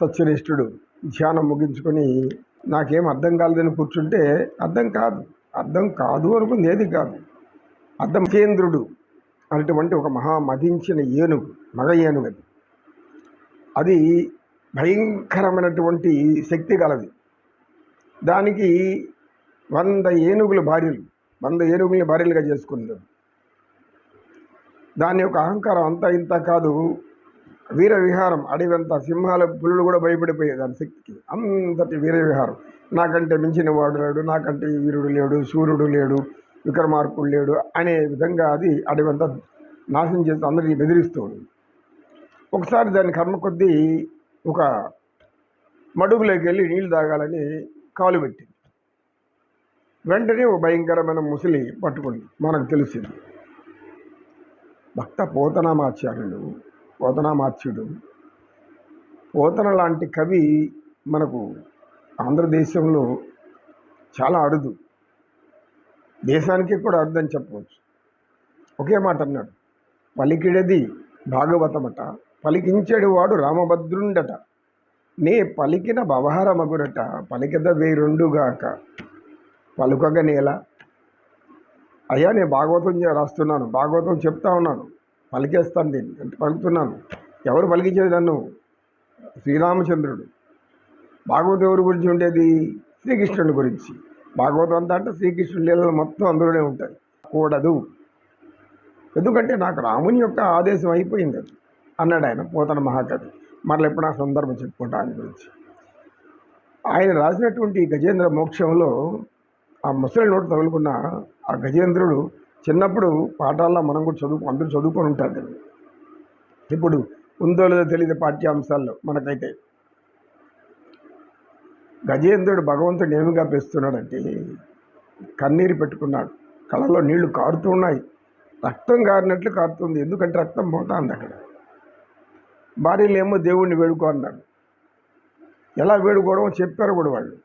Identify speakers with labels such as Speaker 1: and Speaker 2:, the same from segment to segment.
Speaker 1: సత్యనిష్ఠుడు. ధ్యానం ముగించుకొని నాకేం అర్థం కాలేదని కూర్చుంటే అర్థం కాదు. అర్థం కాదు అనుకుంది ఏది కాదు. అర్థం కేంద్రుడు అనేటువంటి ఒక మహా మదించిన ఏనుగు మగ ఏనుగు అది. అది భయంకరమైనటువంటి శక్తి గలది. దానికి వంద ఏనుగుల భార్యలు వంద ఏనుగుల్ని భార్యలుగా చేసుకుంది దాని యొక్క అహంకారం అంతా ఇంత కాదు. వీర విహారం అడవంతా సింహాల పులులు కూడా భయపడిపోయాయి దాని శక్తికి. అంతటి వీర విహారం నాకంటే మించిన వాడు లేడు నాకంటే వీరుడు లేడు సూర్యుడు లేడు విక్రమార్కుడు లేడు అనే విధంగా అది అడవంతా నాశనం చేస్తూ అందరినీ బెదిరిస్తూ ఉంది. ఒకసారి దాని కర్మ కొద్దీ ఒక మడుగులోకి వెళ్ళి నీళ్ళు తాగాలని కాలు పెట్టింది. వెంటనే ఒక భయంకరమైన ముసలి పట్టుకుంది. మనకు తెలిసింది. భక్త పోతనామాచార్యుడు పోతనామాత్యుడు. పోతన లాంటి కవి మనకు ఆంధ్రదేశంలో చాలా అరుదు. దేశానికి కూడా అరుదని చెప్పవచ్చు. ఒకే మాట అన్నాడు. పలికిడది భాగవతమట పలికించేడు వాడు రామభద్రుండట. నే పలికిన భవహారమగురట పలికిద వేరుండుగాక. పలుకగనేలా అయ్యా నేను భాగవతం చే- రాస్తున్నాను. భాగవతం చెప్తా ఉన్నాను. పలికేస్తాను దీన్ని. అంటే పలుకుతున్నాను. ఎవరు పలికించేది నన్ను? శ్రీరామచంద్రుడు. భాగవతం ఎవరి గురించి ఉండేది శ్రీకృష్ణుడి గురించి. భాగవతం అంతా అంటే శ్రీకృష్ణుడి లీలలు మొత్తం అందులోనే ఉంటాయి. కూడదు. ఎందుకంటే నాకు రాముని యొక్క ఆదేశం అయిపోయింది అది. అన్నాడు ఆయన పోతన మహాకవి. మరలా ఎప్పుడు ఆ సందర్భం చెప్పుకుంటా ఆయన గురించి. ఆయన రాసినటువంటి గజేంద్ర మోక్షంలో ఆ ముసలి నోటు తగులుకున్న ఆ గజేంద్రుడు చిన్నప్పుడు పాఠాల్లో మనం కూడా చదువు అందరూ చదువుకొని ఉంటారు ఇప్పుడు ఉందో లేదో తెలియదు పాఠ్యాంశాల్లో మనకైతే. గజేంద్రుడు భగవంతుడు ఏమిగా పెస్తున్నాడంటే కన్నీరు పెట్టుకున్నాడు. కళ్ళలో నీళ్ళు కారుతున్నాయి రక్తం కారినట్లు కారుతుంది. ఎందుకంటే రక్తం పోతుంది అక్కడ. భార్యలు ఏమో దేవుణ్ణి వేడుకో అన్నాడు ఎలా వేడుకోవడం చెప్పారు కూడా వాళ్ళు.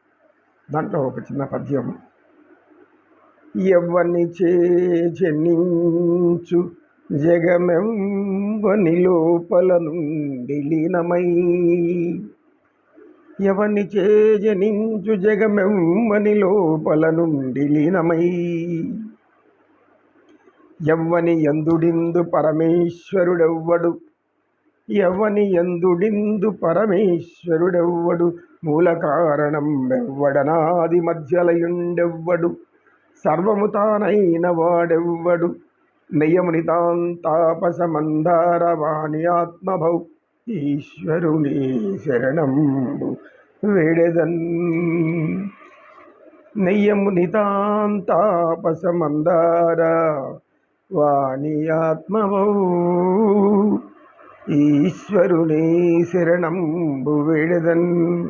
Speaker 1: దాంట్లో ఒక చిన్న పద్యం. ఎవ్వని చేచెన్నించు జగమెంబని లోపల నుండి లీనమై. ఎవని చేజనించు జగమెమ్మని లోపల నుండి లీనమై. ఎవ్వని ఎందుడిందు పరమేశ్వరుడెవ్వడు? ఎవని ఎందుడిందు పరమేశ్వరుడెవ్వడు? మూల కారణం ఎవ్వడనాది మధ్యలయుండెవ్వడు? సర్వము తానైన వాడెవ్వడు నయముని తాపసమందారవాణి ఆత్మభౌ ఈశ్వరుని శరణంబు వేడెదన్. నెయ్యముని తాపసమందార వాణి ఆత్మభౌ ఈశ్వరుని శరణంబు వేడెదన్.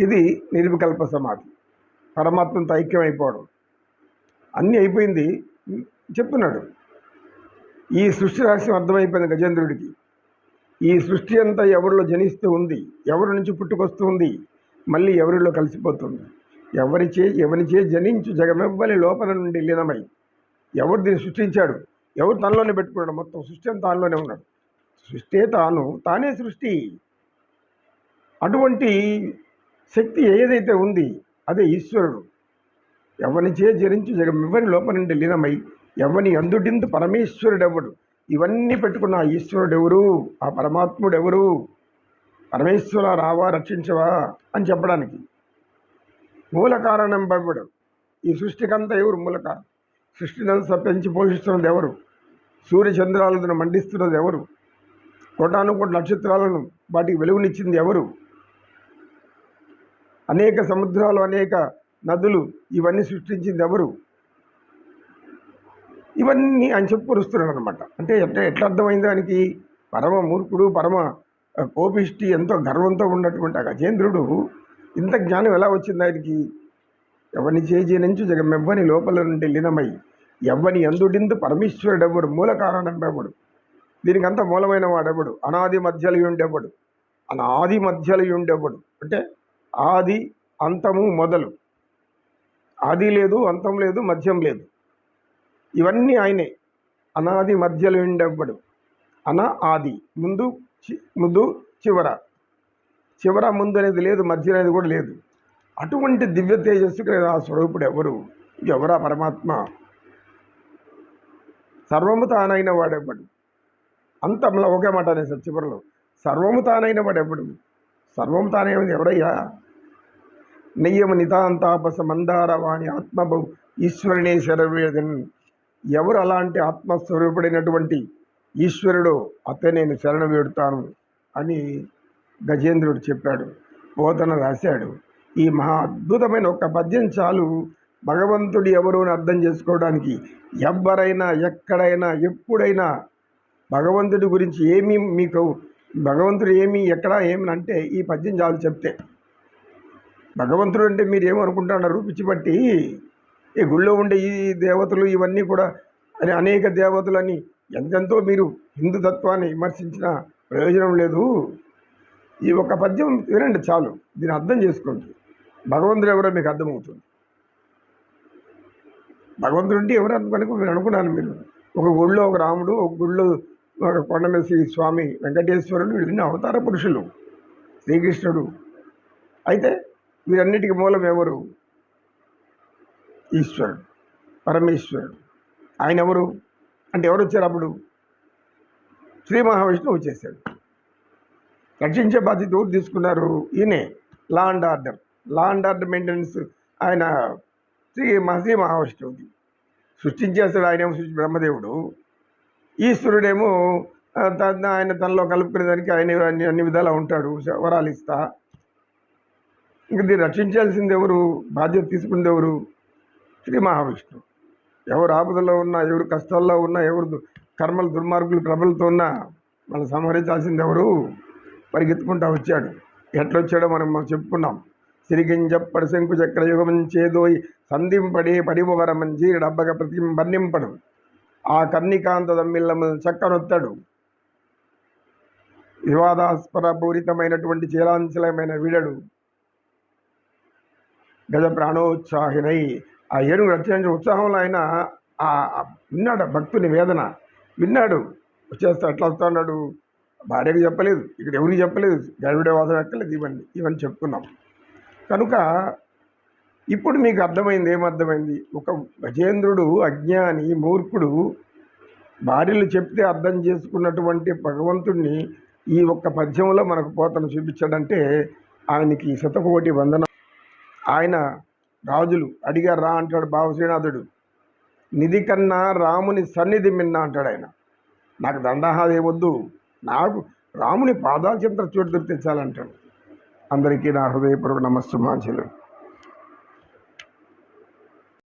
Speaker 1: ఇది నిర్వికల్ప సమాధి. పరమాత్మతో ఐక్యమైపోవడం. అన్నీ అయిపోయింది. చెప్తున్నాడు. ఈ సృష్టి రహస్యం అర్థమైపోయింది గజేంద్రుడికి. ఈ సృష్టి అంతా ఎవరిలో జనిస్తూ ఉంది? ఎవరి నుంచి పుట్టుకొస్తుంది మళ్ళీ ఎవరిలో కలిసిపోతుంది? ఎవరిచే ఎవరిచే జనించు జగమెవ్వని లోపల నుండి లీనమై. ఎవరు దీన్ని సృష్టించాడు? ఎవరు తనలోనే పెట్టుకున్నాడు? మొత్తం సృష్టి అంతా తానులోనే ఉన్నాడు. సృష్టి తాను తానే సృష్టి. అటువంటి శక్తి ఏదైతే ఉంది అదే ఈశ్వరుడు. ఎవరిచే జరించి జగమెవ్వరి లోపల నుండి లీనమై ఎవని అందుడిందు పరమేశ్వరుడెవడు? ఇవన్నీ పెట్టుకున్న ఆ ఈశ్వరుడెవరు? ఆ పరమాత్ముడు ఎవరు పరమేశ్వర రావా రక్షించవా అని చెప్పడానికి. మూల కారణం భవ్యుడు. ఈ సృష్టికంతా ఎవరు? మూల కారణం సృష్టినంతా పెంచి పోషిస్తున్నది ఎవరు? సూర్యచంద్రాలను మండిస్తున్నది ఎవరు? కోటాను కోటి నక్షత్రాలను వాటికి వెలుగునిచ్చింది ఎవరు? అనేక సముద్రాలు అనేక నదులు ఇవన్నీ సృష్టించింది ఎవరు ఇవన్నీ ఆయన చెప్పుకొస్తున్నాడు అనమాట అంటే ఎట్లా ఎట్లా అర్థమైంది దానికి? పరమ మూర్ఖుడు పరమ కోపిష్టి ఎంతో గర్వంతో ఉన్నటువంటి ఆ గజేంద్రుడు ఇంత జ్ఞానం ఎలా వచ్చింది ఆయనకి? ఎవరిని చేజీ నుంచి జగమెవ్వని లోపల నుండి లీనమై ఎవ్వని ఎందుడిందు పరమేశ్వరుడెవడు మూల కారణంబెవడు దీనికి అంత మూలమైన వాడెవడు అనాది మధ్యలు ఉండేవాడు అనాది మధ్యలు ఉండేవాడు అంటే ఆది అంతము మొదలు. ఆది లేదు అంతం లేదు మధ్యం లేదు. ఇవన్నీ ఆయనే. అనాది మధ్యలో ఉండేవాడు అన ఆది. ముందు చి ముందు చివర. చివర ముందు అనేది లేదు మధ్య అనేది కూడా లేదు. అటువంటి దివ్య తేజస్సు ఆ స్వరూపుడు ఎవరు? ఎవరా పరమాత్మ? సర్వము తానైన వాడెవ్వడు అంతంలో ఒకే మాట అనేసి చివరిలో. సర్వము తానైన వాడెవ్వడు సర్వము ఉంది ఎవడయ్యా? నెయ్యము నితాంతాపస మందారవాణి ఆత్మభౌ ఈశ్వరునే శరవేదన్. ఎవరు అలాంటి ఆత్మస్వరూపుడైనటువంటి ఈశ్వరుడు అతే నేను శరణ వేడుతాను అని గజేంద్రుడు చెప్పాడు. బోధన రాశాడు. ఈ మహా అద్భుతమైన ఒక పద్యం చాలు. భగవంతుడు ఎవరు అని అర్థం చేసుకోవడానికి ఎవరైనా ఎక్కడైనా ఎప్పుడైనా భగవంతుడి గురించి ఏమీ మీకు భగవంతుడు ఏమి ఎక్కడ ఏమి అంటే ఈ పద్యం చాలు చెప్తే. భగవంతుడు అంటే మీరు ఏమనుకుంటున్నారు పిచ్చిపట్టి ఈ గుళ్ళో ఉండే ఈ దేవతలు ఇవన్నీ కూడా అని అనేక దేవతలని ఎంతెంతో మీరు హిందూ తత్వాన్ని విమర్శించిన ప్రయోజనం లేదు. ఈ ఒక పద్యం వినండి చాలు. దీన్ని అర్థం చేసుకోండి. భగవంతుడు ఎవరో మీకు అర్థమవుతుంది. భగవంతుడు అంటే ఎవరు మీరు అనుకున్నాను మీరు? ఒక గుళ్ళో ఒక రాముడు ఒక గుళ్ళో కొండమేసి స్వామి వెంకటేశ్వరుడు వీళ్ళని అవతార పురుషులు శ్రీకృష్ణుడు. అయితే వీరన్నిటికీ మూలం ఎవరు? ఈశ్వరుడు పరమేశ్వరుడు. ఆయన ఎవరు? అంటే ఎవరు వచ్చారు అప్పుడు? శ్రీ మహావిష్ణువు వచ్చేసాడు రక్షించే బాధ్యత ఎవరు తీసుకున్నారు? ఈయనే law and order law and order maintenance ఆయన శ్రీ మహా శ్రీ మహావిష్ణువుది. సృష్టించేస్తాడు ఆయన ఏమో సృష్టి బ్రహ్మదేవుడు. ఈశ్వరుడేమో ఆయన తనలో కలుపుకునేదానికి ఆయన అన్ని అన్ని విధాలా ఉంటాడు వరాలు ఇస్తా. ఇంక దీన్ని రక్షించాల్సింది ఎవరు? బాధ్యత తీసుకుంది ఎవరు? శ్రీ మహావిష్ణువు ఎవరు ఆపదలో ఉన్నా ఎవరు కష్టాల్లో ఉన్నా ఎవరు కర్మలు దుర్మార్గులు ప్రబలతో ఉన్నా మనం సంహరించాల్సింది ఎవరు? పరిగెత్తుకుంటా వచ్చాడు. ఎట్లా వచ్చాడో మనం మనం చెప్పుకున్నాం. సిరిగింజప్పడి శంకు చక్రయుగం చేదోయి సంధింపడి పరిమవరమం డబ్బగ ప్రతి ఆ కర్ణికాంత దమ్మిల్లము చక్కనొత్తాడు. వివాదాస్పద పూరితమైనటువంటి చీలాంచలమైన వీడడు. గజ ప్రాణోత్సాహినై ఆ ఏనుగు రక్షించిన ఉత్సాహంలో ఆయన ఆ విన్నాడు భక్తుని వేదన. విన్నాడు. వచ్చేస్తా ఎట్లా వస్తున్నాడు భార్యకు భార్యకి చెప్పలేదు. ఇక్కడ ఎవరికి చెప్పలేదు? గడివిడే వాసన ఎక్కలేదు. ఇవన్నీ ఇవన్నీ చెప్పుకున్నాం కనుక ఇప్పుడు మీకు అర్థమైంది ఏమర్థమైంది? ఒక గజేంద్రుడు అజ్ఞాని మూర్ఖుడు భార్యలు చెప్తే అర్థం చేసుకున్నటువంటి భగవంతుణ్ణి ఈ ఒక్క పద్యంలో మనకు పోతను చూపించాడంటే ఆయనకి శతకోటి వందన ఆయన రాజులు అడిగారు రా అంటాడు బావశ్రీనాథుడు. నిధి కన్నా రాముని సన్నిధి మిన్న అంటాడు ఆయన. నాకు దండాహాది వద్దు నాకు రాముని పాదాల చింత చోటు తెచ్చాలంటాడు అందరికీ నా హృదయపూర్వక నమస్సుమాంజలు